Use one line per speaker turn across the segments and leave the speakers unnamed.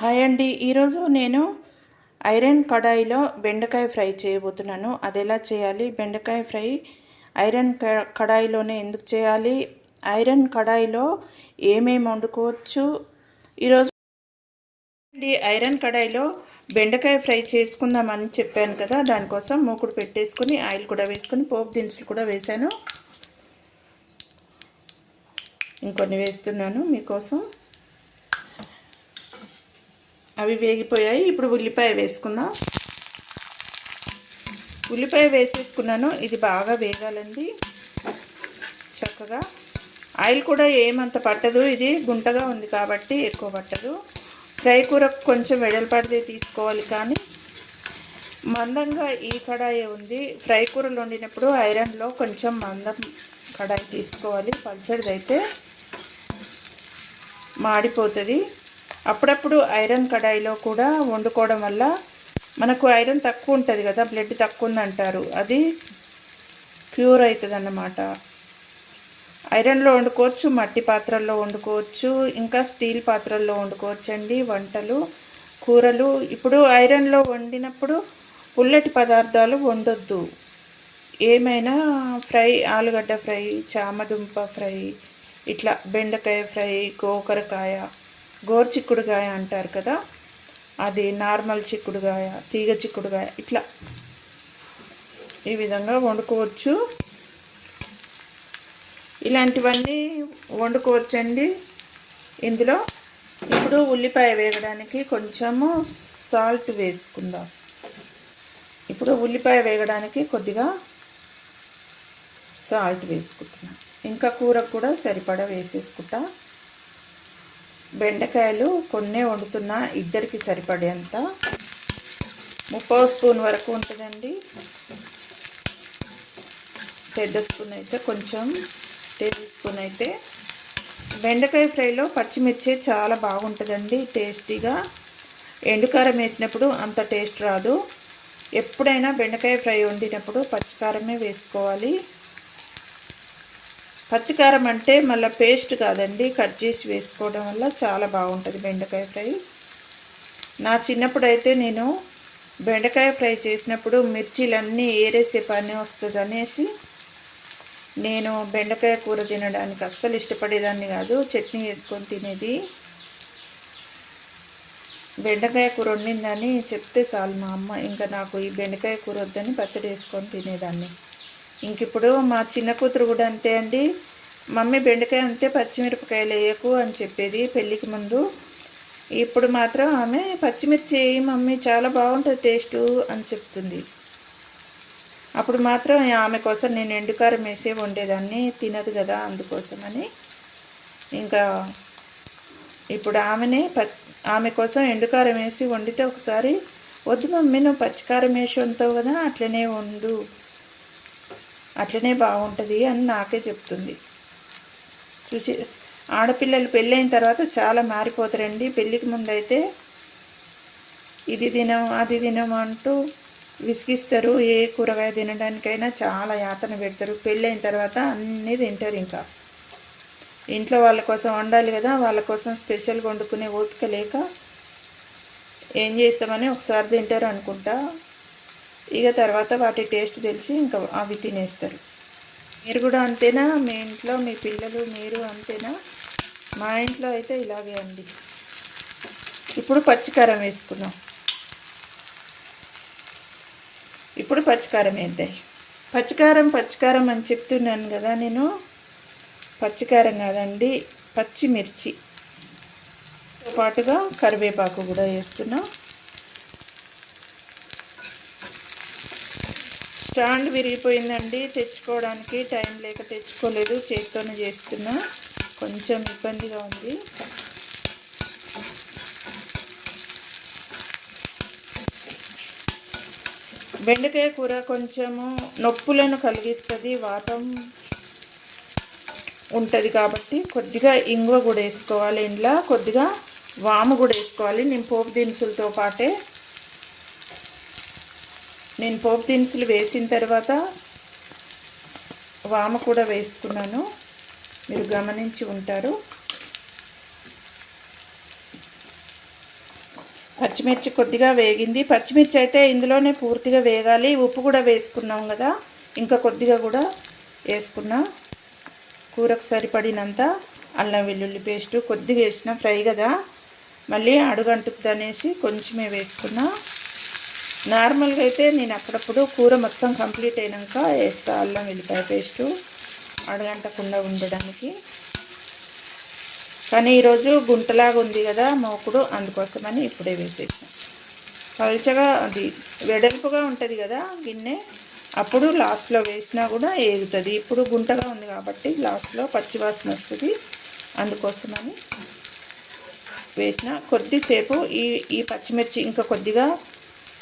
Hi అండి. ఈరోజు నేను ఐరన్ కడాయిలో బెండకాయ ఫ్రై చేయబోతున్నాను. అది ఎలా చేయాలి? బెండకాయ ఫ్రై ఐరన్ క- కడాయిలోనే ఎందుకు చేయాలి? ఐరన్ కడాయిలో ఏమేమి వండుకోవచ్చు? ఈరోజు అండి ఐరన్ కడాయిలో బెండకాయ ఫ్రై చేసుకుందామని చెప్పాను కదా దానికోసం మూకుడు పెట్టేసుకుని ఆయిల్ కూడా వేసుకుని పోపు దినుసులు కూడా వేశాను. ఇంకొన్ని వేస్తున్నాను మీకోసం. అవి వేగిపోయాయి. ఇప్పుడు ఉల్లిపాయ వేసుకుందాం. ఉల్లిపాయ వేసేసుకున్నాను. ఇది బాగా వేగాలండి. చక్కగా. ఆయిల్ కూడా ఏమంత పట్టదు. ఇది గుంటగా ఉంది కాబట్టి ఎక్కువ పట్టదు. ఫ్రై కూర కొంచెం వెడల్పడితే తీసుకోవాలి కానీ మందంగా ఈ కడాయి ఉంది. ఫ్రై కూరలు వండినప్పుడు ఐరన్లో కొంచెం మందం కడాయి తీసుకోవాలి. పల్చడిదైతే మాడిపోతుంది. అప్పుడప్పుడు ఐరన్ కడాయిలో కూడా వండుకోవడం వల్ల మనకు ఐరన్ తక్కువ ఉంటుంది కదా బ్లడ్ తక్కువ ఉందంటారు. అది ప్యూర్ అవుతుంది అన్నమాట ఐరన్లో వండుకోవచ్చు మట్టి పాత్రల్లో వండుకోవచ్చు ఇంకా స్టీల్ పాత్రల్లో వండుకోవచ్చు అండి వంటలు కూరలు. ఇప్పుడు ఐరన్లో వండినప్పుడు పుల్లటి పదార్థాలు వండొద్దు. ఏమైనా ఫ్రై ఆలుగడ్డ ఫ్రై చామదుంప ఫ్రై ఇట్లా బెండకాయ ఫ్రై గోకరకాయ గోరు చిక్కుడుకాయ అంటారు కదా అది నార్మల్ చిక్కుడుకాయ తీగ చిక్కుడుకాయ ఇట్లా. ఈ విధంగా వండుకోవచ్చు. ఇలాంటివన్నీ వండుకోవచ్చండి. ఇందులో ఇప్పుడు ఉల్లిపాయ వేగడానికి కొంచెము సాల్ట్ వేసుకుందాం. ఇప్పుడు ఉల్లిపాయ వేగడానికి కొద్దిగా సాల్ట్ వేసుకుంటున్నాను ఇంకా కూరకు కూడా సరిపడా వేసేసుకుంటా. బెండకాయలు కొన్నే వండుతున్నా ఇద్దరికి సరిపడేంత. ముప్పై స్పూన్ వరకు ఉంటుందండి. పెద్ద స్పూన్ అయితే కొంచెం టేబుల్ స్పూన్ అయితే. బెండకాయ ఫ్రైలో పచ్చిమిర్చి చాలా బాగుంటుందండి టేస్టీగా. ఎండుకారం వేసినప్పుడు అంత టేస్ట్ రాదు. ఎప్పుడైనా బెండకాయ ఫ్రై వండినప్పుడు పచ్చికారమే వేసుకోవాలి. పచ్చికారం అంటే మళ్ళీ పేస్ట్ కాదండి కట్ చేసి వేసుకోవడం వల్ల చాలా బాగుంటుంది బెండకాయ ఫ్రై. నా చిన్నప్పుడు అయితే నేను బెండకాయ ఫ్రై చేసినప్పుడు మిర్చీలన్నీ ఏరేసే పని వస్తుంది అనేసి నేను బెండకాయ కూర తినడానికి అస్సలు ఇష్టపడేదాన్ని కాదు చట్నీ వేసుకొని తినేది. బెండకాయ కూర వండిందని చెప్తే చాలు మా అమ్మ ఇంకా నాకు ఈ బెండకాయ కూర వద్దని పచ్చడి వేసుకొని తినేదాన్ని. ఇంక ఇప్పుడు మా చిన్న కూతురు కూడా అంతే అండి. మమ్మీ బెండకాయ అంతే పచ్చిమిరపకాయలు వేయకు అని చెప్పేది పెళ్ళికి ముందు. ఇప్పుడు మాత్రం ఆమె పచ్చిమిర్చి వేయి మమ్మీ చాలా బాగుంటుంది టేస్ట్ అని చెప్తుంది. అప్పుడు మాత్రం ఆమె కోసం నేను ఎండుకారం వేసే వండేదాన్ని తినదు కదా అందుకోసమని. ఇంకా ఇప్పుడు ఆమెనే ప ఆమె కోసం ఎండుకారం వేసి వండితే ఒకసారి వద్దు మమ్మీ నువ్వు పచ్చికారం వేసి వండుతావు కదా అట్లనే వండు. అట్లనే బాగుంటుంది అని నాకే చెప్తుంది. చూసి ఆడపిల్లలు పెళ్ళైన తర్వాత చాలా మారిపోతారండి. పెళ్ళికి ముందైతే ఇది తినం అది తినం అంటూ విసిగిస్తారు. ఏ కూరగాయ తినడానికైనా చాలా యాతన పెడతారు. పెళ్ళైన తర్వాత అన్నీ తింటారు ఇంకా. ఇంట్లో వాళ్ళ కోసం వండాలి కదా వాళ్ళ కోసం స్పెషల్గా వండుకునే ఓపిక లేక ఏం చేస్తామని ఒకసారి తింటారు అనుకుంటా. ఇక తర్వాత వాటి టేస్ట్ తెలిసి ఇంకా అవి తినేస్తారు. మీరు కూడా అంతేనా? మీ ఇంట్లో మీ పిల్లలు మీరు అంతేనా? మా ఇంట్లో అయితే ఇలాగే అండి. ఇప్పుడు పచ్చికారం వేసుకున్నాం ఇప్పుడు పచ్చికారం వేద్దాయి పచ్చికారం పచ్చికారం అని చెప్తున్నాను కదా నేను. పచ్చికారం కాదండి పచ్చిమిర్చితో పాటుగా కరివేపాకు కూడా వేస్తున్నాం. స్టాండ్ విరిగిపోయిందండి. తెచ్చుకోవడానికి టైం లేక తెచ్చుకోలేదు. చేతితోనే చేస్తున్నా. కొంచెం ఇబ్బందిగా ఉంది. బెండకాయ కూర కొంచెము నొప్పులను కలిగిస్తుంది. వాతం ఉంటుంది కాబట్టి కొద్దిగా ఇంగువ కూడా వేసుకోవాలి. ఇంట్లో కొద్దిగా వాము కూడా వేసుకోవాలి. నేను పోపు దినుసులతో పాటే నేను పోపు దినుసులు వేసిన తర్వాత వామ కూడా వేసుకున్నాను. మీరు గమనించి ఉంటారు. పచ్చిమిర్చి కొద్దిగా వేగింది. పచ్చిమిర్చి అయితే ఇందులోనే పూర్తిగా వేగాలి. ఉప్పు కూడా వేసుకున్నాం కదా. ఇంకా కొద్దిగా కూడా వేసుకున్నా. కూరకు సరిపడినంత అల్లం వెల్లుల్లి పేస్టు కొద్దిగా వేసిన ఫ్రై కదా. మళ్ళీ అడుగంటుతుంది అనేసి కొంచెమే వేసుకున్నా. నార్మల్గా అయితే నేను అప్పుడప్పుడు కూర మొత్తం కంప్లీట్ అయినాక వేస్తా. అల్లం వెల్లిపాయ పేస్టు అడగంటకుండా ఉండడానికి. కానీ ఈరోజు గుంటలాగా ఉంది కదా మోకుడు అందుకోసమని ఇప్పుడే వేసేసాను. పలుచగా అది వెడల్పుగా ఉంటుంది కదా గిన్నె అప్పుడు లాస్ట్లో వేసినా కూడా ఏగుతుంది. ఇప్పుడు గుంటగా ఉంది కాబట్టి లాస్ట్లో పచ్చివాసన వస్తుంది. అందుకోసమని వేసిన. కొద్దిసేపు ఈ ఈ పచ్చిమిర్చి ఇంకా కొద్దిగా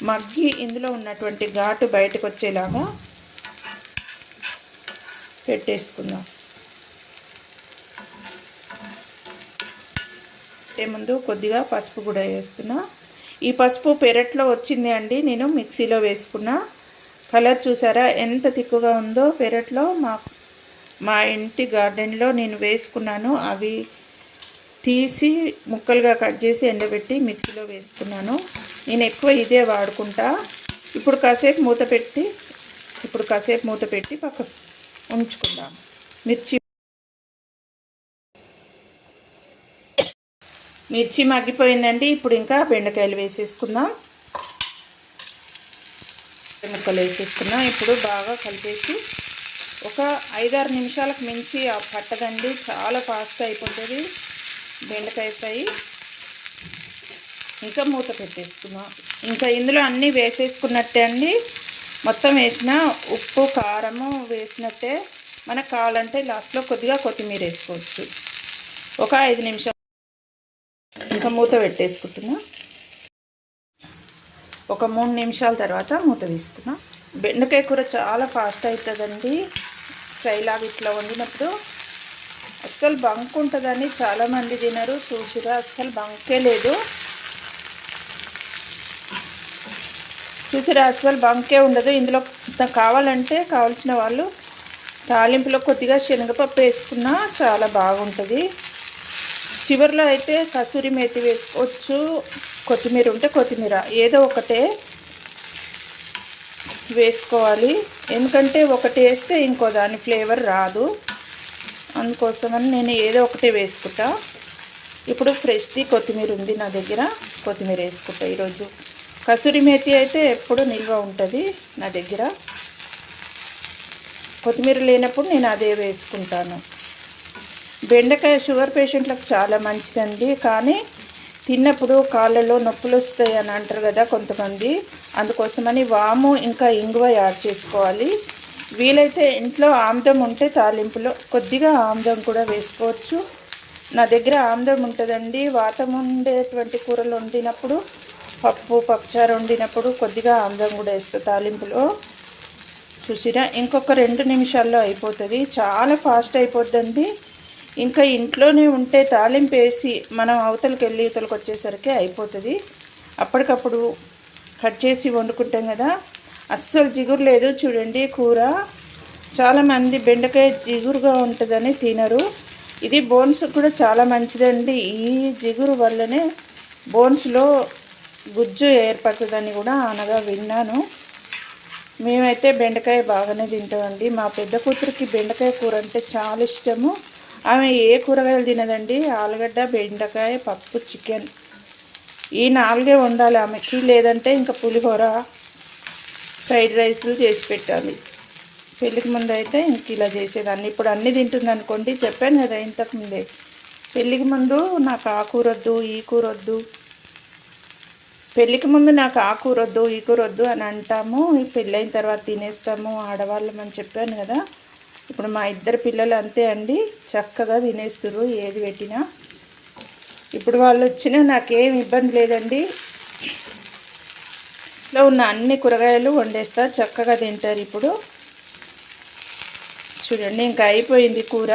మగ్గి ఇందులో ఉన్నటువంటి ఘాటు బయటకు వచ్చేలాగా పెట్టేసుకుందాం ముందు కొద్దిగా పసుపు కూడా వేస్తున్నా. ఈ పసుపు పెరట్లో వచ్చింది అండి నేను మిక్సీలో వేసుకున్నా. కలర్ చూసారా ఎంత తిక్కుగా ఉందో పెరట్లో. మా మా ఇంటి గార్డెన్లో నేను వేసుకున్నాను అవి తీసి ముక్కలుగా కట్ చేసి ఎండబెట్టి మిక్సీలో వేసుకున్నాను. నేను ఎక్కువ ఇదే వాడుకుంటా. ఇప్పుడు కాసేపు మూత పెట్టి ఇప్పుడు కాసేపు మూత పెట్టి పక్క ఉంచుకుందాం. మిర్చి మిర్చి మగ్గిపోయిందండి. ఇప్పుడు ఇంకా బెండకాయలు వేసేసుకుందాం. ముక్కలు వేసేసుకున్నాం. ఇప్పుడు బాగా కలిపేసి ఒక ఐదారు నిమిషాలకు మించి ఆ పట్టదండి. చాలా ఫాస్ట్ అయిపోతుంది బెండకాయ ఫ్రై. ఇంకా మూత పెట్టేసుకున్నాం. ఇంకా ఇందులో అన్నీ వేసేసుకున్నట్టే అండి. మొత్తం వేసిన ఉప్పు కారము వేసినట్టే మనకు కావాలంటే లాస్ట్లో కొద్దిగా కొత్తిమీర వేసుకోవచ్చు. ఒక ఐదు నిమిషాలు ఇంకా మూత పెట్టేసుకుంటున్నా. ఒక మూడు నిమిషాల తర్వాత మూత తీసుకున్నా. బెండకాయ కూర చాలా ఫాస్ట్ అవుతుందండి. ఫ్రైలాగా ఇట్లా వండినప్పుడు అస్సలు బంక్ ఉంటుందని చాలామంది తినరు చూసిరా అస్సలు బంకే లేదు. చూసిరా? అస్సలు బంకే ఉండదు. ఇందులో కావాలంటే కావాల్సిన వాళ్ళు తాలింపులో కొద్దిగా శనగపప్పు వేసుకున్నా చాలా బాగుంటుంది. చివరిలో అయితే కసూరి మేతి వేసుకోవచ్చు. కొత్తిమీర ఉంటే కొత్తిమీర. ఏదో ఒకటే వేసుకోవాలి. ఎందుకంటే ఒకటి వేస్తే ఇంకో దాని ఫ్లేవర్ రాదు. అందుకోసమని నేను ఏదో ఒకటే వేసుకుంటా. ఇప్పుడు ఫ్రెష్ది కొత్తిమీర ఉంది నా దగ్గర. కొత్తిమీర వేసుకుంటా ఈరోజు. కసూరి మేతి అయితే ఎప్పుడు నిల్వ ఉంటుంది నా దగ్గర. కొత్తిమీర లేనప్పుడు నేను అదే వేసుకుంటాను. బెండకాయ షుగర్ పేషెంట్లకు చాలా మంచిదండి. కానీ తిన్నప్పుడు కాళ్ళలో నొప్పులు వస్తాయి అని అంటారు కదా కొంతమంది. అందుకోసమని వాము ఇంకా ఇంగువ యాడ్ చేసుకోవాలి. వీలైతే ఇంట్లో ఆముదం ఉంటే తాలింపులో కొద్దిగా ఆముదం కూడా వేసుకోవచ్చు. నా దగ్గర ఆముదం ఉంటుందండి. వాతం ఉండేటువంటి కూరలు వండినప్పుడు పప్పు పప్పుచారు వండినప్పుడు కొద్దిగా ఆముదం కూడా వేస్తా తాలింపులో. చూసిరా? ఇంకొక రెండు నిమిషాల్లో అయిపోతుంది. చాలా ఫాస్ట్ అయిపోద్దండి. ఇంకా ఇంట్లోనే ఉంటే తాలింపు వేసి మనం అవతలకి వెళ్ళి ఇవతలకి వచ్చేసరికి అయిపోతుంది. అప్పటికప్పుడు కట్ చేసి వండుకుంటాం కదా. అస్సలు జిగురు లేదు. చూడండి కూర. చాలామంది బెండకాయ జిగురుగా ఉంటుందని తినరు. ఇది బోన్స్ కూడా చాలా మంచిదండి. ఈ జిగురు వల్లనే బోన్స్లో గుజ్జు ఏర్పడుతుందని కూడా అనగా విన్నాను. మేమైతే బెండకాయ బాగానే తింటామండి. మా పెద్ద కూతురికి బెండకాయ కూర అంటే చాలా ఇష్టము. ఆమె ఏ కూరగాయలు తినదండి? ఆలుగడ్డ బెండకాయ పప్పు చికెన్. ఈ నాలుగే వండాలి ఆమెకి. లేదంటే ఇంకా పులిహోర ఫ్రైడ్ రైస్లు చేసి పెట్టాలి. పెళ్ళికి ముందు అయితే ఇంక ఇలా చేసేదాన్ని. ఇప్పుడు అన్నీ తింటుంది అనుకోండి చెప్పాను కదా ఇంతకు ముందే. పెళ్ళికి ముందు నాకు ఆ కూర వద్దు ఈ కూర వద్దు పెళ్ళికి ముందు నాకు ఆ కూర వద్దు ఈ కూర వద్దు అని అంటాము. పెళ్ళైన తర్వాత తినేస్తాము. ఆడవాళ్ళం అని చెప్పాను కదా. ఇప్పుడు మా ఇద్దరు పిల్లలు అంతే అండి. చక్కగా తినేస్తురు ఏది పెట్టినా. ఇప్పుడు వాళ్ళు వచ్చినా నాకేం ఇబ్బంది లేదండి. లో ఉన్న అన్ని కూరగాయలు వండేస్తా. చక్కగా తింటారు ఇప్పుడు. చూడండి ఇంకా అయిపోయింది కూర.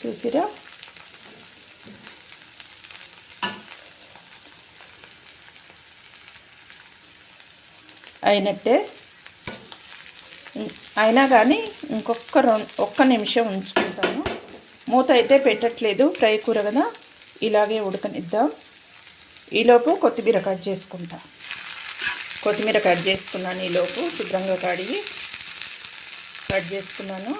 చూసిరా? అయినట్టే. అయినా కానీ ఇంకొక ఒక్క నిమిషం ఉంచుకుంటాను. మూత అయితే పెట్టట్లేదు ఫ్రై కూర కదా. ఇలాగే ఉడకనిద్దాం. ఈలోపు కొత్తిమీర కట్ చేసుకుంటా. కొత్తిమీర కట్ చేసుకున్నాను ఈలోపు శుభ్రంగా కడిగి కట్ చేసుకున్నాను.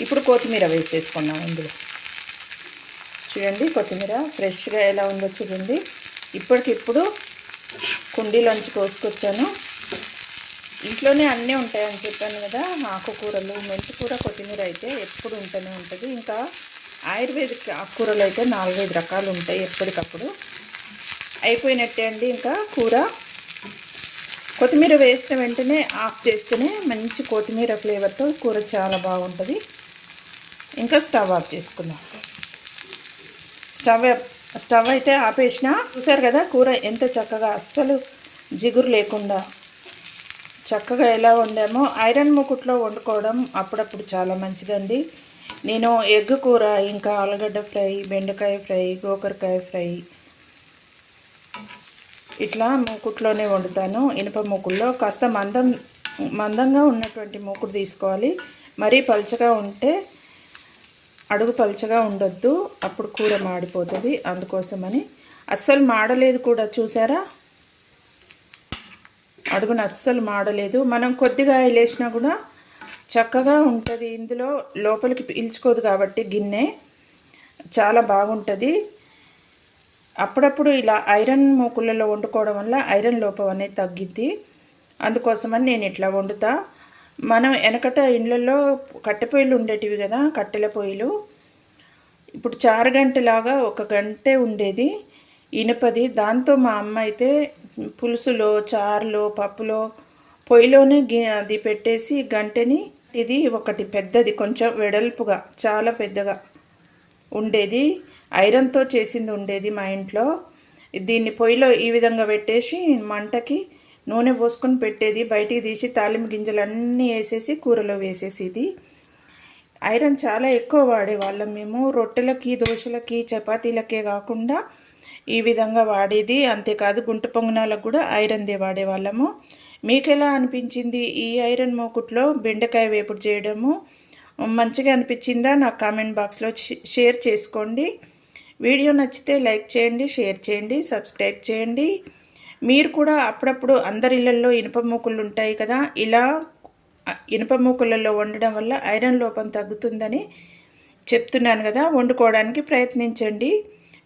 ఇప్పుడు కొత్తిమీర వేసేసుకున్నాం ఇందులో. చూడండి కొత్తిమీర ఫ్రెష్గా ఎలా ఉందో చూడండి. ఇప్పటికిప్పుడు కుండీలోంచి కోసుకొచ్చాను. ఇంట్లోనే అన్నీ ఉంటాయని చెప్పాను కదా ఆకుకూరలు మెంతికూర కొత్తిమీర అయితే ఎప్పుడు ఉంటూనే ఉంటుంది. ఇంకా ఆయుర్వేదిక్ ఆకుకూరలు అయితే నాలుగైదు రకాలు ఉంటాయి ఎప్పటికప్పుడు. అయిపోయినట్టే అండి ఇంకా కూర. కొత్తిమీర వేసిన వెంటనే ఆఫ్ చేస్తేనే మంచి కొత్తిమీర ఫ్లేవర్తో కూర చాలా బాగుంటుంది. ఇంకా స్టవ్ ఆఫ్ చేసుకుందాం. స్టవ్ స్టవ్ అయితే ఆపేసిన. చూసారు కదా కూర ఎంత చక్కగా అస్సలు జిగురు లేకుండా చక్కగా ఎలా వండామో ఐరన్ ముకుట్లో వండుకోవడం అప్పుడప్పుడు చాలా మంచిదండి. నేను ఎగ్ కూర ఇంకా ఆలుగడ్డ ఫ్రై బెండకాయ ఫ్రై గోకరకాయ ఫ్రై ఇట్లా మూకుట్లోనే వండుతాను. ఇనుప మూకుల్లో కాస్త మందం మందంగా ఉన్నటువంటి మూకుడు తీసుకోవాలి. మరీ పలుచగా ఉంటే అడుగు పలుచగా ఉండొద్దు. అప్పుడు కూర మాడిపోతుంది. అందుకోసమని. అస్సలు మాడలేదు కూడా చూసారా? అడుగున అస్సలు మాడలేదు. మనం కొద్దిగా వేసినా కూడా చక్కగా ఉంటుంది. ఇందులో లోపలికి పీల్చుకోదు కాబట్టి గిన్నె చాలా బాగుంటుంది. అప్పుడప్పుడు ఇలా ఐరన్ మూకులలో వండుకోవడం వల్ల ఐరన్ లోపం అనేది తగ్గిద్ది. అందుకోసమని నేను ఇట్లా వండుతా. మనం వెనకట ఇళ్ళల్లో కట్టె పొయ్యిలు ఉండేటివి కదా కట్టెల పొయ్యిలు. ఇప్పుడు చారు గంటలాగా ఒక గంటే ఉండేది. ఇనుపది. దాంతో మా అమ్మ అయితే పులుసులో చారులో పప్పులో పొయ్యిలోనే అది పెట్టేసి గంటని ఇది ఒకటి పెద్దది కొంచెం వెడల్పుగా చాలా పెద్దగా ఉండేది. ఐరన్తో చేసింది ఉండేది మా ఇంట్లో. దీన్ని పొయ్యిలో ఈ విధంగా పెట్టేసి మంటకి నూనె పోసుకొని పెట్టేది. బయటికి తీసి తాలింపు గింజలు అన్నీ వేసేసి కూరలో వేసేసేది ఐరన్ చాలా ఎక్కువ వాడేవాళ్ళం మేము. రొట్టెలకి దోశలకి చపాతీలకే కాకుండా ఈ విధంగా వాడేది. అంతేకాదు గుంట పొంగనాలకు కూడా ఐరన్దే వాడేవాళ్ళము మీకు ఎలా అనిపించింది ఈ ఐరన్ మూకుట్లో బెండకాయ వేపుడు చేయడము? మంచిగా అనిపించిందా? నాకు కామెంట్ బాక్స్లో షేర్ చేసుకోండి. వీడియో నచ్చితే లైక్ చేయండి షేర్ చేయండి సబ్స్క్రైబ్ చేయండి. మీరు కూడా అప్పుడప్పుడు అందరి ఇళ్ళలో ఇనుప మూకులు ఉంటాయి కదా ఇలా ఇనుప మూకులలో వండడం వల్ల ఐరన్ లోపం తగ్గుతుందని చెప్తున్నాను కదా. వండుకోవడానికి ప్రయత్నించండి.